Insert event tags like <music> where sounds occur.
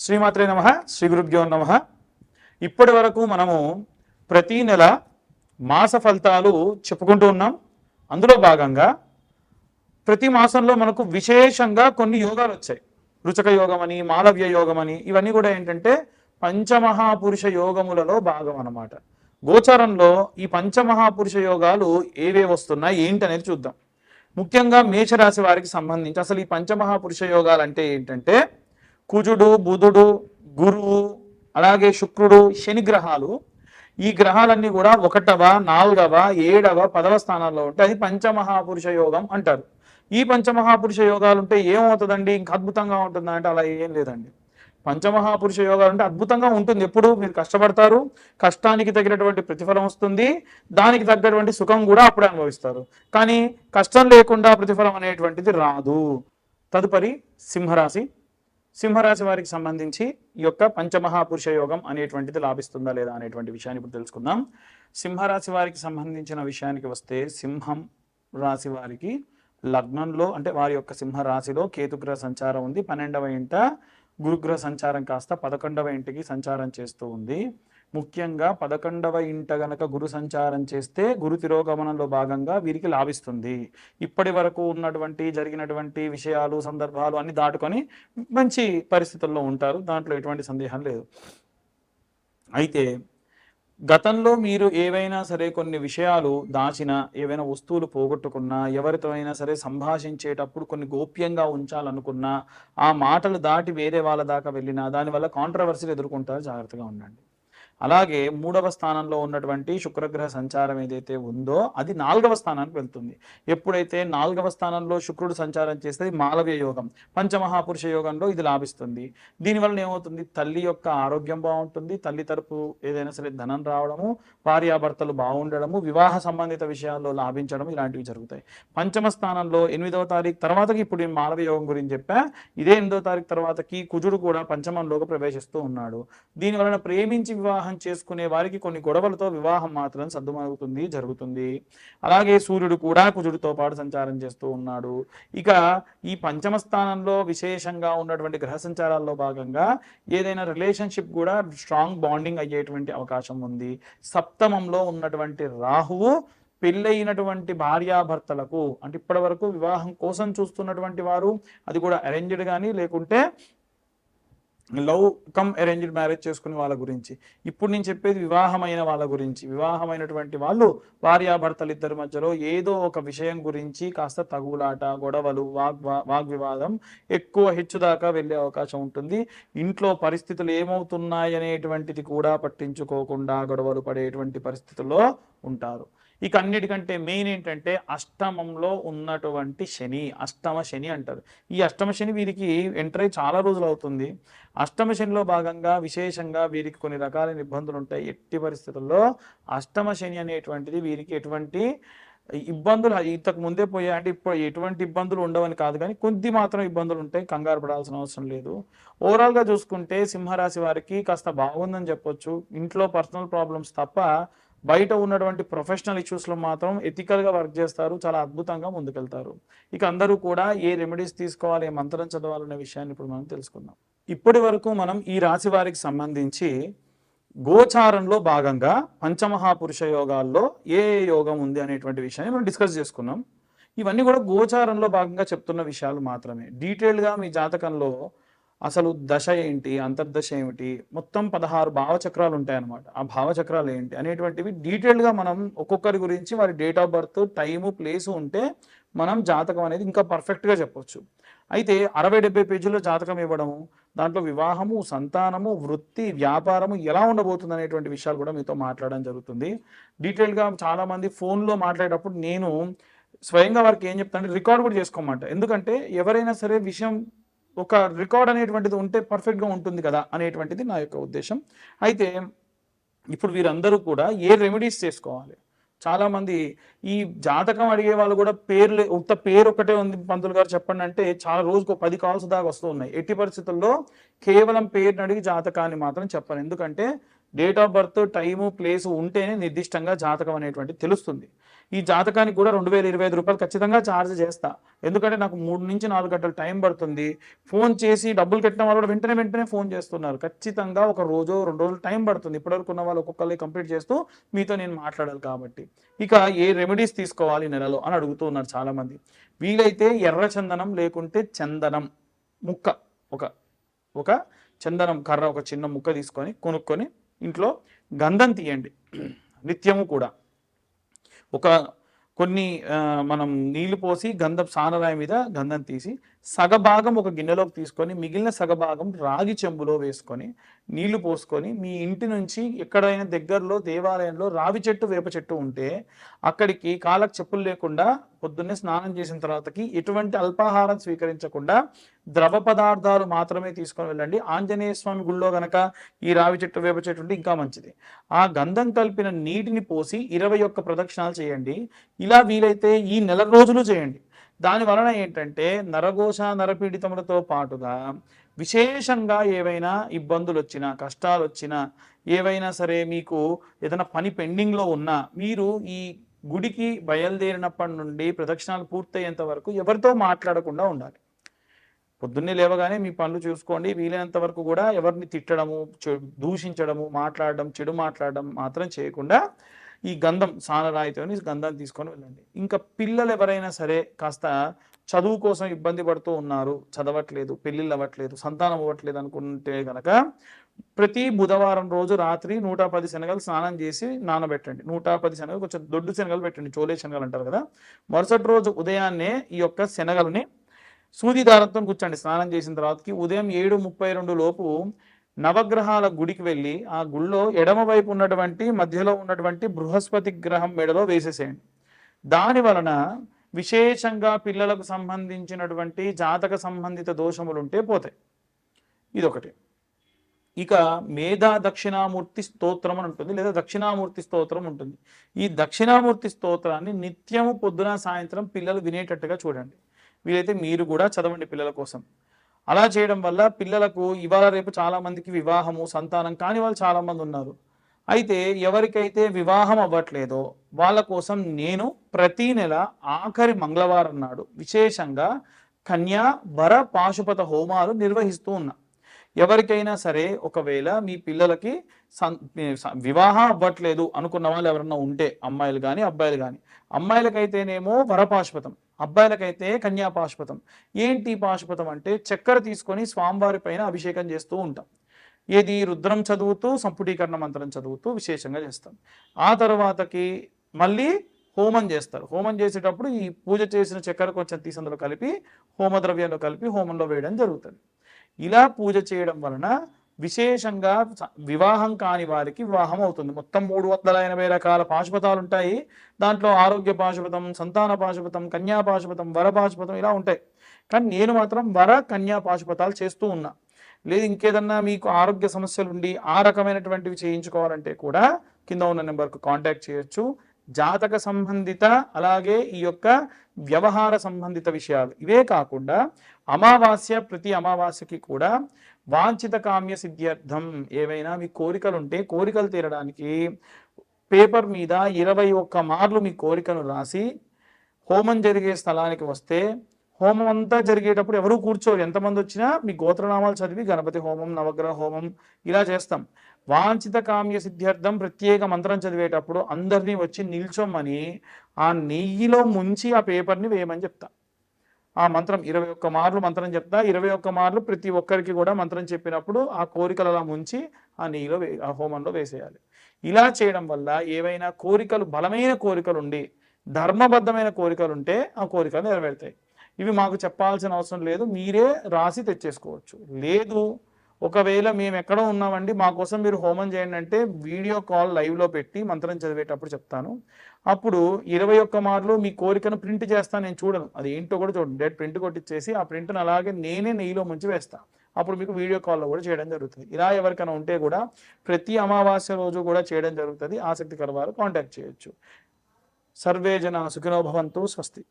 శ్రీమాత్రే నమ శ్రీ గురుభ్యో నమ. ఇప్పటి వరకు మనము ప్రతి నెల మాస ఫలితాలు చెప్పుకుంటూ ఉన్నాం. అందులో భాగంగా ప్రతి మాసంలో మనకు విశేషంగా కొన్ని యోగాలు వచ్చాయి. రుచక యోగం అని మాలవ్య యోగం అని ఇవన్నీ కూడా ఏంటంటే పంచమహాపురుష యోగములలో భాగం అన్నమాట. గోచారంలో ఈ పంచమహాపురుష యోగాలు ఏవే వస్తున్నాయి ఏంటి అనేది చూద్దాం. ముఖ్యంగా మేషరాశి వారికి సంబంధించి అసలు ఈ పంచమహాపురుష యోగాలు అంటే ఏంటంటే కుజుడు బుధుడు గురువు అలాగే శుక్రుడు శని గ్రహాలు. ఈ గ్రహాలన్నీ కూడా ఒకటవ నాలుగవ ఏడవ పదవ స్థానాల్లో ఉంటాయి అది పంచమహాపురుష యోగం అంటారు. ఈ పంచమహాపురుష యోగాలు ఉంటే ఏమవుతుందండి? ఇంకా అద్భుతంగా ఉంటుందా అంటే అలా ఏం లేదండి. పంచమహాపురుష యోగాలు అంటే అద్భుతంగా ఉంటుంది. ఎప్పుడు మీరు కష్టపడతారు కష్టానికి తగినటువంటి ప్రతిఫలం వస్తుంది దానికి తగ్గటువంటి సుఖం కూడా అప్పుడు అనుభవిస్తారు. కానీ కష్టం లేకుండా ప్రతిఫలం అనేటువంటిది రాదు. తదుపరి సింహరాశి. సింహరాశి వారికి సంబంధించి ఈ యొక్క పంచమహాపురుష యోగం అనేటువంటిది లాభిస్తుందా లేదా అనేటువంటి విషయాన్ని ఇప్పుడు తెలుసుకుందాం. సింహరాశి వారికి సంబంధించిన విషయానికి వస్తే సింహం రాశి వారికి లగ్నంలో అంటే వారి యొక్క సింహరాశిలో కేతుగ్రహ సంచారం ఉంది. పన్నెండవ ఇంట గురుగ్రహ సంచారం కాస్త పదకొండవ ఇంటికి సంచారం చేస్తూ ఉంది. ముఖ్యంగా పదకొండవ ఇంట గనక గురు సంచారం చేస్తే గురు తిరోగమనంలో భాగంగా వీరికి లాభిస్తుంది. ఇప్పటి వరకు ఉన్నటువంటి జరిగినటువంటి విషయాలు సందర్భాలు అన్ని దాటుకొని మంచి పరిస్థితుల్లో ఉంటారు. దాంట్లో ఎటువంటి సందేహం లేదు. అయితే గతంలో మీరు ఏవైనా సరే కొన్ని విషయాలు దాచిన ఏవైనా వస్తువులు పోగొట్టుకున్నా ఎవరితో అయినా సరే సంభాషించేటప్పుడు కొన్ని గోప్యంగా ఉంచాలనుకున్నా ఆ మాటలు దాటి వేరే వాళ్ళ దాకా వెళ్ళినా దానివల్ల కాంట్రవర్సీలు ఎదుర్కొంటారు. జాగ్రత్తగా ఉండండి. అలాగే మూడవ స్థానంలో ఉన్నటువంటి శుక్రగ్రహ సంచారం ఏదైతే ఉందో అది నాలుగవ స్థానానికి వెళ్తుంది. ఎప్పుడైతే నాలుగవ స్థానంలో శుక్రుడు సంచారం చేస్తే మాలవ్య యోగం పంచమహాపురుష యోగంలో ఇది లాభిస్తుంది. దీనివల్ల ఏమవుతుంది? తల్లి యొక్క ఆరోగ్యం బాగుంటుంది తల్లి తరపు ఏదైనా సరే ధనం రావడము భార్యాభర్తలు బాగుండడము వివాహ సంబంధిత విషయాల్లో లాభించడం ఇలాంటివి జరుగుతాయి. పంచమ స్థానంలో ఎనిమిదవ తారీఖు తర్వాతకి ఇప్పుడు నేను మాలవ్య యోగం గురించి చెప్పా. ఇదే ఎనిమిదవ తారీఖు తర్వాతకి కుజుడు కూడా పంచమంలోకి ప్రవేశిస్తూ ఉన్నాడు. దీని వలన ప్రేమించి వివాహం చేసుకునే వారికి కొన్ని గొడవలతో వివాహం మాత్రం సర్దుమవుతుంది జరుగుతుంది. అలాగే సూర్యుడు కూడా కుజుడితో పాటు సంచారం చేస్తూ ఉన్నాడు. ఇక ఈ పంచమ స్థానంలో విశేషంగా ఉన్నటువంటి గ్రహ సంచారాల్లో భాగంగా ఏదైనా రిలేషన్షిప్ కూడా స్ట్రాంగ్ బాండింగ్ అయ్యేటువంటి అవకాశం ఉంది. సప్తమంలో ఉన్నటువంటి రాహువు పెళ్ళయినటువంటి భార్యాభర్తలకు అంటే ఇప్పటి వరకు వివాహం కోసం చూస్తున్నటువంటి వారు అది కూడా అరేంజ్డ్ కానీ లేకుంటే లవ్ కమ్ అరేంజ్డ్ మ్యారేజ్ చేసుకునే వాళ్ళ గురించి. ఇప్పుడు నేను చెప్పేది వివాహమైన వాళ్ళ గురించి. వివాహమైనటువంటి వాళ్ళు భార్యాభర్తలు ఇద్దరి మధ్యలో ఏదో ఒక విషయం గురించి కాస్త తగులాట గొడవలు వాగ్ వాగ్వివాదం ఎక్కువ హెచ్చుదాకా వెళ్ళే అవకాశం ఉంటుంది. ఇంట్లో పరిస్థితులు ఏమవుతున్నాయి అనేటువంటిది కూడా పట్టించుకోకుండా గొడవలు పడేటువంటి పరిస్థితుల్లో ఉంటారు. ఇక అన్నిటికంటే మెయిన్ ఏంటంటే అష్టమంలో ఉన్నటువంటి శని అష్టమ శని అంటారు. ఈ అష్టమ శని వీరికి ఎంటర్ అయ్యి చాలా రోజులు అవుతుంది. అష్టమ శనిలో భాగంగా విశేషంగా వీరికి కొన్ని రకాలైన ఇబ్బందులు ఉంటాయి. ఎట్టి పరిస్థితుల్లో అష్టమ శని అనేటువంటిది వీరికి ఎటువంటి ఇబ్బందులు ఇంతకు ముందే పోయా అంటే ఇప్పుడు ఎటువంటి ఇబ్బందులు ఉండవని కాదు కానీ కొద్ది మాత్రం ఇబ్బందులు ఉంటాయి. కంగారు పడాల్సిన అవసరం లేదు. ఓవరాల్గా చూసుకుంటే సింహరాశి వారికి కాస్త బాగుందని చెప్పొచ్చు. ఇంట్లో పర్సనల్ ప్రాబ్లమ్స్ తప్ప బయట ఉన్నటువంటి ప్రొఫెషనల్ ఇష్యూస్లో మాత్రం ఎథికల్గా వర్క్ చేస్తారు చాలా అద్భుతంగా ముందుకెళ్తారు. ఇక అందరూ కూడా ఏ రెమెడీస్ తీసుకోవాలి ఏ మంత్రం చదవాలనే విషయాన్ని ఇప్పుడు మనం తెలుసుకుందాం. ఇప్పటి వరకు మనం ఈ రాశి వారికి సంబంధించి గోచారంలో భాగంగా పంచమహాపురుష యోగాల్లో ఏ ఏ యోగం ఉంది అనేటువంటి విషయాన్ని మనం డిస్కస్ చేసుకున్నాం. ఇవన్నీ కూడా గోచారంలో భాగంగా చెప్తున్న విషయాలు మాత్రమే. డీటెయిల్గా మీ జాతకంలో అసలు దశ ఏంటి? అంతర్దశ ఏమిటి? మొత్తం పదహారు భావచక్రాలు ఉంటాయి అన్నమాట ఆ భావచక్రాలు ఏంటి అనేటువంటివి డీటెయిల్గా మనం ఒక్కొక్కరి గురించి వారి date of birth time place ఉంటే మనం జాతకం అనేది ఇంకా పర్ఫెక్ట్గా చెప్పొచ్చు. అయితే అరవై డెబ్బై పేజీల్లో జాతకం ఇవ్వడము దాంట్లో వివాహము సంతానము వృత్తి వ్యాపారము ఎలా ఉండబోతుంది అనేటువంటి విషయాలు కూడా మీతో మాట్లాడడం జరుగుతుంది. డీటెయిల్గా చాలామంది ఫోన్లో మాట్లాడేటప్పుడు నేను స్వయంగా వారికి ఏం చెప్తాను రికార్డ్ కూడా చేసుకోమంట. ఎందుకంటే ఎవరైనా సరే విషయం ఒక రికార్డ్ అనేటువంటిది ఉంటే పర్ఫెక్ట్గా ఉంటుంది కదా అనేటువంటిది నా యొక్క ఉద్దేశం. అయితే ఇప్పుడు వీరందరూ కూడా ఏ రెమెడీస్ చేసుకోవాలి? చాలామంది ఈ జాతకం అడిగే వాళ్ళు కూడా పేర్లు ఉత్త పేరు ఒకటే ఉంది పంతులు గారు చెప్పండి అంటే చాలా రోజుకు ఒక పది కాల్స్ దాకా వస్తూ ఉన్నాయి. ఎట్టి పరిస్థితుల్లో కేవలం పేరుని అడిగి జాతకాన్ని మాత్రం చెప్పాలి ఎందుకంటే date of birth time place ఉంటేనే నిర్దిష్టంగా జాతకం అనేటువంటిది తెలుస్తుంది. ఈ జాతకానికి కూడా రెండు వేల ఇరవై ఐదు రూపాయలు ఖచ్చితంగా ఛార్జ్ చేస్తా. ఎందుకంటే నాకు మూడు నుంచి నాలుగు గంటలు టైం పడుతుంది. ఫోన్ చేసి డబ్బులు కట్టిన వాళ్ళు కూడా వెంటనే వెంటనే ఫోన్ చేస్తున్నారు. ఖచ్చితంగా ఒక రోజు రెండు రోజులు టైం పడుతుంది. ఇప్పటివరకు ఉన్న వాళ్ళు ఒక్కొక్కరికి కంప్లీట్ చేస్తూ మీతో నేను మాట్లాడాలి కాబట్టి. ఇక ఏ రెమెడీస్ తీసుకోవాలి నెలలో అని అడుగుతూ ఉన్నారు చాలామంది. వీలైతే ఎర్ర చందనం లేకుంటే చందనం ముక్క. ఒక ఒక చందనం కర్ర ఒక చిన్న ముక్క తీసుకొని కొనుక్కొని ఇంట్లో గంధం తీయండి. <clears throat> నిత్యము కూడా. ఒక కొన్ని మనం నీళ్ళు పోసి గంధం సానరాయి మీద గంధం తీసి సగభాగం ఒక గిన్నెలోకి తీసుకొని మిగిలిన సగభాగం రాగి చెంబులో వేసుకొని నీళ్ళు పోసుకొని మీ ఇంటి నుంచి ఎక్కడైనా దగ్గరలో దేవాలయంలో రావి చెట్టు వేప చెట్టు ఉంటే అక్కడికి కాళ్ళకు చెప్పులు లేకుండా పొద్దున్నే స్నానం చేసిన తర్వాతకి ఎటువంటి అల్పాహారం స్వీకరించకుండా ద్రవ పదార్థాలు మాత్రమే తీసుకొని వెళ్ళండి. ఆంజనేయ స్వామి గుళ్ళో గనక ఈ రావి చెట్టు వేప చెట్టు ఉంటే ఇంకా మంచిది. ఆ గంధం కలిపిన నీటిని పోసి ఇరవై ఒక్క ప్రదక్షిణాలు చేయండి. ఇలా వీలైతే ఈ నెల రోజులు చేయండి. దాని వలన ఏంటంటే నరఘోష నరపీడితములతో పాటుగా విశేషంగా ఏవైనా ఇబ్బందులు వచ్చినా కష్టాలు వచ్చినా ఏవైనా సరే మీకు ఏదైనా పని పెండింగ్లో ఉన్నా మీరు ఈ గుడికి బయలుదేరినప్పటి నుండి ప్రదక్షిణాలు పూర్తయ్యేంత వరకు ఎవరితో మాట్లాడకుండా ఉండాలి. పొద్దున్నే లేవగానే మీ పనులు చూసుకోండి. వీలైనంత వరకు కూడా ఎవరిని తిట్టడము దూషించడము మాట్లాడడం చెడు మాట్లాడడం మాత్రం చేయకుండా ఈ గంధం సానరాయితోని గంధం తీసుకొని వెళ్ళండి. ఇంకా పిల్లలు ఎవరైనా సరే కాస్త చదువు కోసం ఇబ్బంది పడుతూ ఉన్నారు చదవట్లేదు పెళ్ళిళ్ళు అవ్వట్లేదు సంతానం అవ్వట్లేదు అనుకుంటే కనుక ప్రతి బుధవారం రోజు రాత్రి నూట పది శనగలు స్నానం చేసి నానబెట్టండి. నూట పది శనగలు కొంచెం దొడ్డు శనగలు పెట్టండి. చోలే శనగలు అంటారు కదా. మరుసటి రోజు ఉదయాన్నే ఈ యొక్క శనగలని సూది దారంతో కూర్చోండి. స్నానం చేసిన తర్వాతకి ఉదయం ఏడు ముప్పై రెండు లోపు నవగ్రహాల గుడికి వెళ్ళి ఆ గుళ్ళో ఎడమ వైపు ఉన్నటువంటి మధ్యలో ఉన్నటువంటి బృహస్పతి గ్రహం మెడలో వేసేసేయండి. దాని వలన విశేషంగా పిల్లలకు సంబంధించినటువంటి జాతక సంబంధిత దోషములు ఉంటే పోతాయి. ఇదొకటి. ఇక మేధా దక్షిణామూర్తి స్తోత్రం అని ఉంటుంది లేదా దక్షిణామూర్తి స్తోత్రం ఉంటుంది. ఈ దక్షిణామూర్తి స్తోత్రాన్ని నిత్యము పొద్దున సాయంత్రం పిల్లలు వినేటట్టుగా చూడండి. వీలైతే మీరు కూడా చదవండి పిల్లల కోసం. అలా చేయడం వల్ల పిల్లలకు ఇవాళ రేపు చాలా మందికి వివాహము సంతానం కాని వాళ్ళు చాలా మంది ఉన్నారు. అయితే ఎవరికైతే వివాహం అవ్వట్లేదో వాళ్ళ కోసం నేను ప్రతి నెల ఆఖరి మంగళవారం నాడు విశేషంగా కన్యా వర పాశుపత హోమాలు నిర్వహిస్తూ ఉన్నా. ఎవరికైనా సరే ఒకవేళ మీ పిల్లలకి వివాహం అవ్వట్లేదు అనుకున్న వాళ్ళు ఎవరన్నా ఉంటే అమ్మాయిలు కానీ అబ్బాయిలు కానీ అమ్మాయిలకైతేనేమో వరపాశుపతం అబ్బాయిలకైతే కన్యా పాశుపతం. ఏంటి పాశుపతం అంటే చక్కెర తీసుకొని స్వామివారి పైన అభిషేకం చేస్తూ ఉంటాం. ఏది? రుద్రం చదువుతూ సంపుటీకరణ మంత్రం చదువుతూ విశేషంగా చేస్తాం. ఆ తర్వాతకి మళ్ళీ హోమం చేస్తారు. హోమం చేసేటప్పుడు ఈ పూజ చేసిన చక్కెర కొంచెం తీసి అందులో కలిపి హోమద్రవ్యంలో కలిపి హోమంలో వేయడం జరుగుతుంది. ఇలా పూజ చేయడం వలన విశేషంగా వివాహం కాని వారికి వివాహం అవుతుంది. మొత్తం మూడు వందల ఎనభై రకాల పాశుపతాలు ఉంటాయి. దాంట్లో ఆరోగ్య పాశుపతం సంతాన పాశుపతం కన్యా పాశుపతం వర పాశుపతం ఇలా ఉంటాయి. కానీ నేను మాత్రం వర కన్యా పాశుపతాలు చేస్తూ ఉన్నా. లేదు ఇంకేదన్నా మీకు ఆరోగ్య సమస్యలు ఉండి ఆ రకమైనటువంటివి చేయించుకోవాలంటే కూడా కింద ఉన్న నెంబర్కు కాంటాక్ట్ చేయొచ్చు. జాతక సంబంధిత అలాగే ఈ యొక్క వ్యవహార సంబంధిత విషయాలు. ఇవే కాకుండా అమావాస్య ప్రతి అమావాస్యకి కూడా వాంఛిత కామ్య సిద్ధ్యర్థం ఏవైనా మీ కోరికలు ఉంటే కోరికలు తీరడానికి పేపర్ మీద ఇరవై ఒక్క మార్లు మీ కోరికను రాసి హోమం జరిగే స్థలానికి వస్తే హోమం అంతా జరిగేటప్పుడు ఎవరు కూర్చోరు. ఎంతమంది వచ్చినా మీ గోత్రనామాలు చదివి గణపతి హోమం నవగ్రహ హోమం ఇలా చేస్తాం. వాంఛిత కామ్య సిద్ధ్యర్థం ప్రత్యేక మంత్రం చదివేటప్పుడు అందరినీ వచ్చి నిల్చోమని ఆ నెయ్యిలో ముంచి ఆ పేపర్ని వేయమని చెప్తా. ఆ మంత్రం ఇరవై ఒక్క మార్లు మంత్రం చెప్తా. ఇరవై ఒక్క మార్లు ప్రతి ఒక్కరికి కూడా మంత్రం చెప్పినప్పుడు ఆ కోరికలు అలా ముంచి ఆ నెయ్యిలో ఆ హోమంలో వేసేయాలి. ఇలా చేయడం వల్ల ఏవైనా కోరికలు బలమైన కోరికలు ఉండి ధర్మబద్ధమైన కోరికలు ఉంటే ఆ కోరికలు నెరవేరుతాయి. ఇవి మాకు చెప్పాల్సిన అవసరం లేదు. మీరే రాసి తెచ్చేసుకోవచ్చు. లేదు ఒకవేళ మేము ఎక్కడో ఉన్నామండి మా కోసం మీరు హోమం చేయండి అంటే వీడియో కాల్ లైవ్లో పెట్టి మంత్రం చదివేటప్పుడు చెప్తాను. అప్పుడు ఇరవై ఒక్క మార్లు మీ కోరికను ప్రింట్ చేస్తాను నేను చూడను. అది ఏంటో కూడా చూడండి. డైరెక్ట్ ప్రింట్ కొట్టించేసి ఆ ప్రింట్ను అలాగే నేనే నెయ్యిలో ముంచి వేస్తాను అప్పుడు మీకు వీడియో కాల్లో కూడా చేయడం జరుగుతుంది. ఇలా ఎవరికైనా ఉంటే కూడా ప్రతి అమావాస్య రోజు కూడా చేయడం జరుగుతుంది. ఆసక్తికర వారు కాంటాక్ట్ చేయొచ్చు. సర్వే జన సుఖినోభవంతో స్వస్తి.